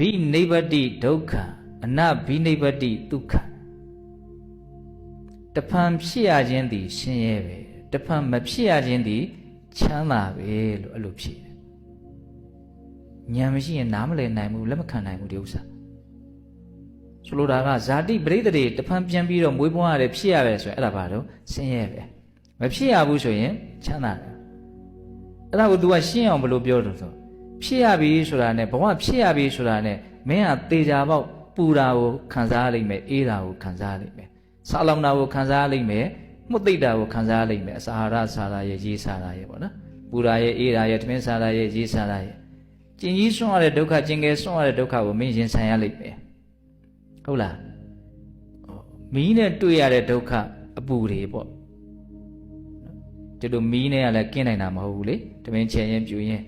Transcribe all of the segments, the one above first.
ဘိနိဗ္ဗတိဒုက္ခအနဘိနိဗ္ဗတိဒုက္ခတဖန်ဖြစ်ရခြင်းသည်ဆင်းရဲပဲတဖန်မဖြစ်ရခြင်းသည်ချမ်းသာပဲလို့အဲ့လိုဖြစ်တယ်ဉာဏ်မရှိရင်နားမလည်နိုင်ဘူးလက်မခံနိုင်ဘူးဒီဥစ္စာဆိုလိုတာကဇာတိပရိသေတွေတဖန်ပြန်ပြီးတော့မွေးဖွားရတယ်ဖြစ်ရတယ်ဆိုရင်အဲ့ဒါဘာလို့ဆင်းရဲပဲမဖြစ်ရဘူးဆိုရင်ချမ်းသာတယ်အဲ့ဒါကို तू ကရှင်းအောင်ဘယ်လိုပြောလို့ဆို ဖြစ်ရပြီဆိုတာနဲ့ဘဝဖြစ်ရပြီဆိုတာနဲ့မင်းကတေချာပေါက်ပူတာကိုခံစားရလိမ့်မယ်အေးတာကိုခံစားရလိမ့်မယ်ဆာလောင်တာကိုခံစားရလိမ့်မယ်မှုတ်သိတာကိုခံစားရလိမ့်မယ်အစာဟာရစာရာရဲ့ရေးစာရာရဲ့ပေါ့နော်ပူတာရဲ့အေးတာရဲ့တမင်းစာရာရဲ့ရေးစာရာရဲ့ကျင်ကြီးဆွန့်ရတဲ့ဒုက္ခကျင်ငယ်ဆွန့်ရတဲ့ဒုက္ခကိုမင်းရင်ဆိုင်ရလိမ့်မယ်ဟုတ်လားမီးနဲ့တွေ့ရတဲ့ဒုက္ခအပူတွေပေါ့ဒီလိုမီးနဲ့ကလည်းကင်းနိုင်တာမဟုတ်ဘူးလေတမင်းချင်ရင်ပြူရင်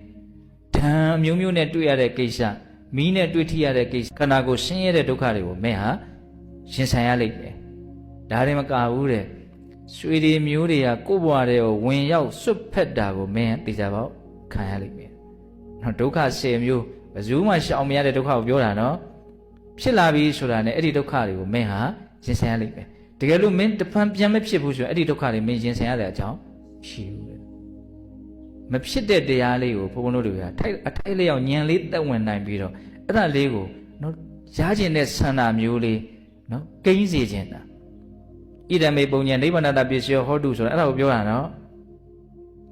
ဓာန်မျိုးမျိုးနဲ့တွေ့ရတဲ့ကိစ္စမီးနဲ့တွေ့ထိရတဲ့ကိစ္စခန္ဓာကိုယ်ဆင်းရဲတဲ့ဒုက္ခတွေကိုမင်းဟာရင်ဆိုင်ရလိမ့်မယ်ဒါတွေမကဘူးတဲ့ရွှေတွေမျိုးတွေကကိုယ့်ဘဝတွေကိုဝင်ရောက်စွတ်ဖက်တာကိုမင်းသိကြပေါ့ခံရလိမ့်မယ်နော်ဒုက္ခ10မျိုးဘယ်သူမှရှောင်မရတဲ့ဒုက္ခကိုပြောတာနော်ဖြစ်လာပြီဆိုတာနဲ့အဲ့ဒီဒုက္ခတွေကိုမင်းဟာရင်ဆိုင်ရလိမ့်မယ်တကယ်လို့မင်းတဖန်ပြန်မဖြစ်ဘူးဆိုရင်အဲ့ဒီဒုက္ခတွေမင်းရင်ဆိုင်ရတဲ့အကြောင်းရှိဘူးတဲ့ မဖြစ်တဲ့တရားလေးကိုဘုန်းဘုန်းတို့တွေကထိုက်အထိုက်လျောက်ညံလေးသက်ဝင်နိုင်ပြီးတော့အဲ့ဒါလေးကိုနော်ရားကျင်တဲ့ဆန္ဒမျိုးလေးနော်ကိန်းစေခြင်းတာဣဒံမေပုံညံနိဗ္ဗာန်တပစ္စယောဟောတုဆိုတာအဲ့ဒါကိုပြောတာနော်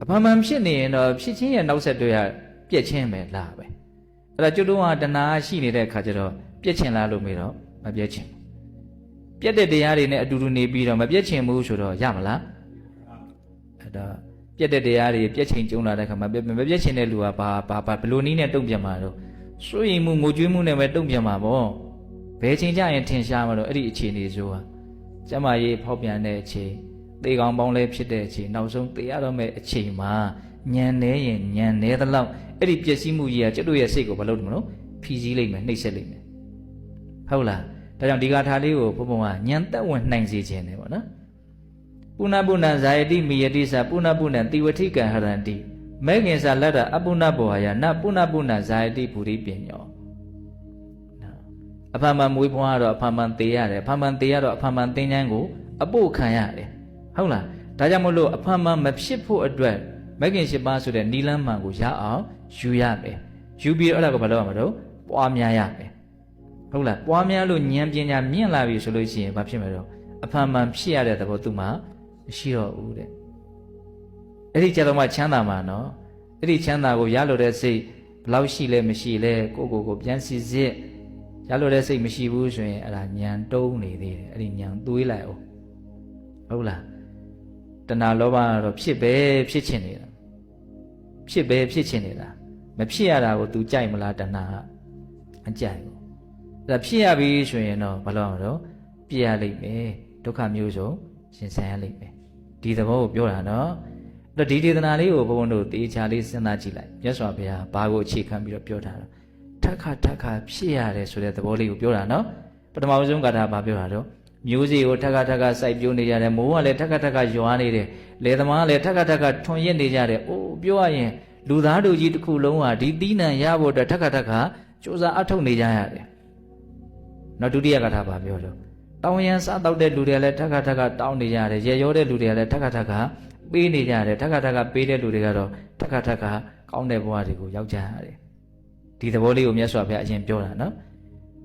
အဖန်မှန်ဖြစ်နေရင်တော့ဖြစ်ချင်းရဲ့နောက်ဆက်တွဲရပြက်ချင်းပဲလားပဲအဲ့ဒါကျွတ်တော့ကတဏှာရှိနေတဲ့အခါကျတော့ပြက်ချင်းလားလို့မေးတော့မပြက်ချင်းပြက်တဲ့တရားတွေနဲ့အတူတူနေပြီးတော့မပြက်ချင်းဘူးဆိုတော့ရမလားအဲ့တော့ ပြက်တဲ့တရားတွေပြက်ချင်းကျုံလာတဲ့ခါမှာမပြက်ချင်းတဲ့လူကဘာဘာဘာဘလို့နီးနဲ့တုံ့ပြန်မှာတော့စိုးရိမ်မှုငိုကြွေးမှုနဲ့ပဲတုံ့ပြန်မှာပေါ့ဘယ်ချိန်ကျရင်ထင်ရှားမှာတော့အဲ့ဒီအခြေအနေဆိုဟာကျမရေးဖောက်ပြန်တဲ့အချိန်သေကောင်ပေါင်းလဲဖြစ်တဲ့အချိန်နောက်ဆုံးသေရတော့မဲ့အချိန်မှာညံနေရင်ညံနေသလောက်အဲ့ဒီပျက်စီးမှုကြီးကကျွတ်တို့ရဲ့စိတ်ကိုမလုပ်တယ်မလို့ဖြီးစည်းလိုက်မယ်နှိပ်စက်လိုက်မယ်ဟုတ်လားဒါကြောင့်ဒီဂါထာလေးကိုဘုံဘုံကညံသက်ဝင်နှိုင်စေခြင်းတယ်ပေါ့နော် ပုဏ္ဏပုဏ္ဏဇာယတိမိယတိသပုဏ္ဏပုဏ္ဏတိဝတိကံဟရန္တိမဲခင်္စာလတ္တအပုဏ္ဏဘောဟာယနပုဏ္ဏပုဏ္ဏဇာယတိပုရိပညောအဖန်မှန်မွေးဖွားတော့အဖန်မှန်သေးရတယ်အဖန်မှန်သေးရတော့အဖန်မှန်သင်္ချမ်းကိုအပုတ်ခံရတယ်ဟုတ်လားဒါကြောင့်မလို့အဖန်မှန်မဖြစ်ဖို့အတွက်မဲခင်၈ပါးဆိုတဲ့နီလန်းမှန်ကိုရအောင်ယူရမယ်ယူပြီးတော့အဲ့ဒါကိုဘာလုပ်ရမလို့ပွားများရမယ်ဟုတ်လားပွားများလို့ဉာဏ်ပညာမြင့်လာပြီဆိုလို့ရှိရင်ဘာဖြစ်မလဲတော့အဖန်မှန်ဖြစ်ရတဲ့သဘောသူမှ မရှိတော့ဘူးတဲ့အဲ့ဒီကြတော့မှချမ်းသာမှာနော်အဲ့ဒီချမ်းသာကိုရလို့တဲ့စိတ်ဘလောက်ရှိလဲမရှိလဲကိုကိုကိုပြန်စီစစ်ရလို့တဲ့စိတ်မရှိဘူးဆိုရင်အဲ့ဒါညံတုံးနေသေးတယ်အဲ့ဒီညံသွေးလိုက်အောင်ဟုတ်လားတဏှာလောဘကတော့ဖြစ်ပဲဖြစ်ချင်နေတာဖြစ်ပဲဖြစ်ချင်နေတာမဖြစ်ရတာကို तू ကြိုက်မလားတဏှာကအကြိုက်ဘူးအဲ့ဒါဖြစ်ရပြီဆိုရင်တော့ဘာလို့အောင်တော့ပြရလိမ့်မယ်ဒုက္ခမျိုးစုံရှင်ဆန်ရလိမ့်မယ် ဒီသဘောကိုပြောတာနော်အဲ့တော့ဒီဒေသနာလေးကိုဘုန်းဘုန်းတို့တေချာလေးစဉ်းစားကြည့်လိုက်မြတ်စွာဘုရားဘာကိုအခြေခံပြီးတော့ပြောထားတော့ထက်ခါထက်ခါဖြစ်ရတယ်ဆိုတဲ့သဘောလေးကိုပြောတာနော်ပထမဆုံးကထာဘာပြောတာတော့မျိုးစေ့ကိုထက်ခါထက်ခါစိုက်ပျိုးနေကြတယ်မိုးကလည်းထက်ခါထက်ခါရွာနေတယ်လယ်သမားကလည်းထက်ခါထက်ခါထွန်ရစ်နေကြတယ်အိုးပြောရရင်လူသားတို့ကြီးတစ်ခုလုံးဟာဒီသီးနှံရဖို့အတွက်ထက်ခါထက်ခါစူးစမ်းအထောက်နေကြရတယ်နောက်ဒုတိယကထာဘာပြောတော့ တောင်းရန်စားတောက်တဲ့လူတွေလည်းထက်ခါထက်ခါတောင်းနေကြတယ်ရေရောတဲ့လူတွေလည်းထက်ခါထက်ခါပေးနေကြတယ်ထက်ခါထက်ခါပေးတဲ့လူတွေကတော့ထက်ခါထက်ခါကောင်းတဲ့ဘဝတွေကိုရောက်ကြရတယ်ဒီသဘောလေးကိုမြတ်စွာဘုရားအရင်ပြောတာနော်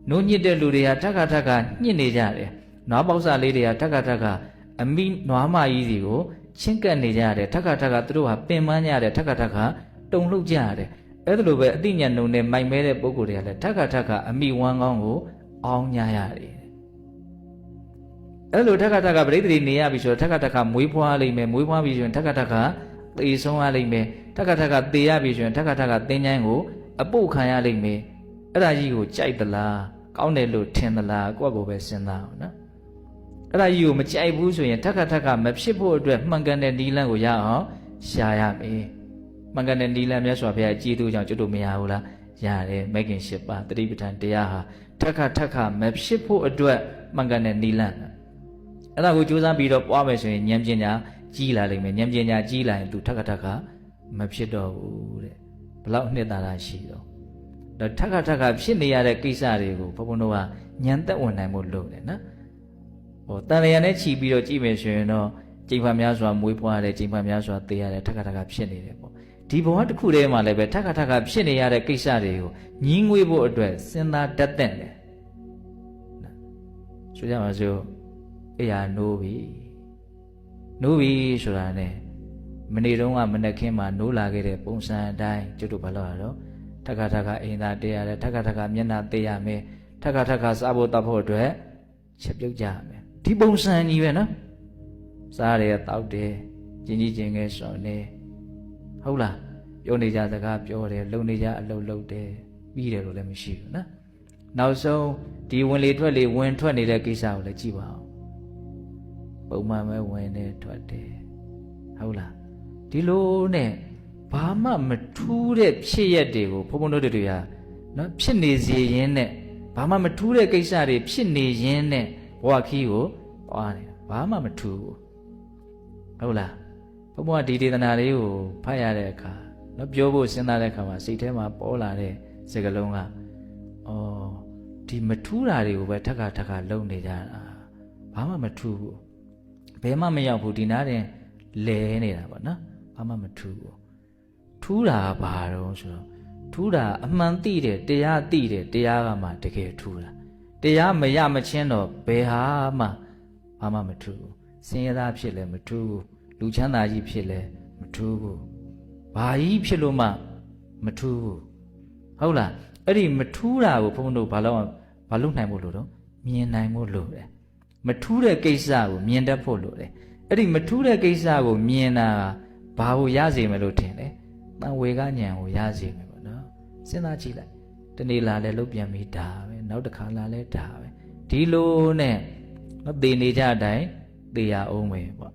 နိုးညစ်တဲ့လူတွေကထက်ခါထက်ခါညှစ်နေကြတယ်နွားပေါက်စားလေးတွေကထက်ခါထက်ခါအမိနွားမကြီးစီကိုချင်းကပ်နေကြရတယ်ထက်ခါထက်ခါသူတို့ဟာပင်ပန်းကြရတယ်ထက်ခါထက်ခါတုံလှုပ်ကြရတယ်အဲ့ဒါလိုပဲအတိညာဏုံနဲ့မိုက်မဲတဲ့ပုံကိုယ်တွေကလည်းထက်ခါထက်ခါအမိဝမ်းကောင်းကိုအောင်းညာရတယ် အဲ့လိုထက်ခါထက်ခါပရိသေနေရပြီဆိုတော့ထက်ခါထက်ခါမွေးဖွားလိမ့်မယ်မွေးဖွားပြီဆိုရင်ထက်ခါထက်ခါသေဆုံးရလိမ့်မယ်ထက်ခါထက်ခါသေရပြီဆိုရင်ထက်ခါထက်ခါသင်္ချမ်းကိုအပုတ်ခံရလိမ့်မယ်အဲ့ဒါကြီးကိုကြိုက်သလားကောင်းတယ်လို့ထင်သလားကိုယ့်ကိုယ်ပဲစဉ်းစားအောင်နော်အဲ့ဒါကြီးကိုမကြိုက်ဘူးဆိုရင်ထက်ခါထက်ခါမဖြစ်ဖို့အတွက်မှန်ကန်တဲ့နီလန်းကိုရအောင်ရှာရမယ်မှန်ကန်တဲ့နီလန်းမြတ်စွာဘုရားကြည်သူကြောင့်ကျွတ်လို့မရဘူးလားရတယ်မဂ်ခင်၈ပါးတတိပဋ္ဌာန်တရားဟာထက်ခါထက်ခါမဖြစ်ဖို့အတွက်မှန်ကန်တဲ့နီလန်း အဲ့ဒါကိုကြိုးစားပြီးတော့ပွားမယ်ဆိုရင်ဉာဏ်ပညာကြီးလာလိမ့်မယ်ဉာဏ်ပညာကြီးလာရင် तू ထက်ခါထက်ခါမဖြစ်တော့ဘူးတဲ့ဘလောက်နှစ်သာရရှိတော့ဒါထက်ခါထက်ခါဖြစ်နေရတဲ့ကိစ္စတွေကိုဘုန်းဘုန်းတို့ကညံသက်ဝင်နိုင်ဖို့လုပ်တယ်နော်ဟိုတန်လျာနဲ့ခြီးပြီးတော့ကြည့်မယ်ဆိုရင်တော့ကျိန်ဖန်များစွာမွေးဖွားရတယ်ကျိန်ဖန်များစွာသေရတယ်ထက်ခါထက်ခါဖြစ်နေတယ်ပေါ့ဒီဘဝတစ်ခုတည်းမှာလည်းပဲထက်ခါထက်ခါဖြစ်နေရတဲ့ကိစ္စတွေကိုညှင်းငွေဖို့အတွက်စဉ်းစားတတ်တဲ့တယ်ဆိုကြပါစို့ အေးရနိုးပြီနိုးပြီဆိုတာ ਨੇ မနေ့တုန်းကမနေ့ခင်းမှာနိုးလာခဲ့တဲ့ပုံစံအတိုင်းကျွတ်တို့ဘာလို့ရတော့ထက်ခါထက်ခါအိမ်သာတေးရတယ်ထက်ခါထက်ခါမျက်နှာတေးရမယ်ထက်ခါထက်ခါစားဖို့တောက်ဖို့အတွက်ချက်ပြုတ်ကြရမယ်ဒီပုံစံကြီးပဲနော်စားရတောက်တယ်ကျင်ကြီးကျင်ငယ်စော်နေဟုတ်လားပြောနေကြစကားပြောတယ်လုံနေကြအလုပ်လုပ်တယ်ပြီးတယ်လို့လည်းမရှိဘူးနော်နောက်ဆုံးဒီဝင်လေထွက်လေဝင်ထွက်နေတဲ့ကိစ္စကိုလည်းကြည့်ပါဦး ပုံမှန်ပဲဝင်နေထွက်တယ်ဟုတ်လားဒီလိုနဲ့ဘာမှမထူးတဲ့ဖြစ်ရက်တွေကိုဘုံဘုံတို့တွေကနော်ဖြစ်နေစေရင်းနဲ့ဘာမှမထူးတဲ့ကိစ္စတွေဖြစ်နေရင်းနဲ့ဘဝခီးကိုသွားနေတာဘာမှမထူးဘူးဟုတ်လားဘုံဘုံကဒီဒေသနာလေးကိုဖတ်ရတဲ့အခါနော်ပြောဖို့စဉ်းစားတဲ့အခါမှာစိတ်ထဲမှာပေါ်လာတဲ့စကားလုံးကအော်ဒီမထူးတာတွေကိုပဲထက်ခါထက်ခါလုံနေကြတာဘာမှမထူးဘူး ဘယ်မှမရောက်ဘူးဒီနားတင်လဲနေတာပေါ့နော်ဘာမှမထူးဘူးထူးတာကဘာတော့ဆိုတော့ထူးတာအမှန်သိတယ်တရားသိတယ်တရားကမှတကယ်ထူးတာတရားမရမချင်းတော့ဘယ်ဟာမှဘာမှမထူးဘူးစင်ရသားဖြစ်လဲမထူးဘူးလူချမ်းသာကြီးဖြစ်လဲမထူးဘူးဘာကြီးဖြစ်လို့မှမထူးဘူးဟုတ်လားအဲ့ဒီမထူးတာကိုဘုန်းဘုန်းတို့ဘာလို့ဘာလို့နိုင်ဖို့လို့တော့မြင်နိုင်ဖို့လို့တယ် မထူးတဲ့ကိစ္စကိုမြင်တတ်ဖို့လို့တယ်အဲ့ဒီမထူးတဲ့ကိစ္စကိုမြင်တာဘာကိုရစေမလို့ထင်လဲတန်ဝေကညံကိုရစေမယ်ပေါ့နော်စဉ်းစားကြည့်လိုက်တနေ့လာလဲလုတ်ပြန်ပြီးဒါပဲနောက်တစ်ခါလာလဲဒါပဲဒီလိုနဲ့မသေးနေကြအတိုင်းသေရအောင်ပဲပေါ့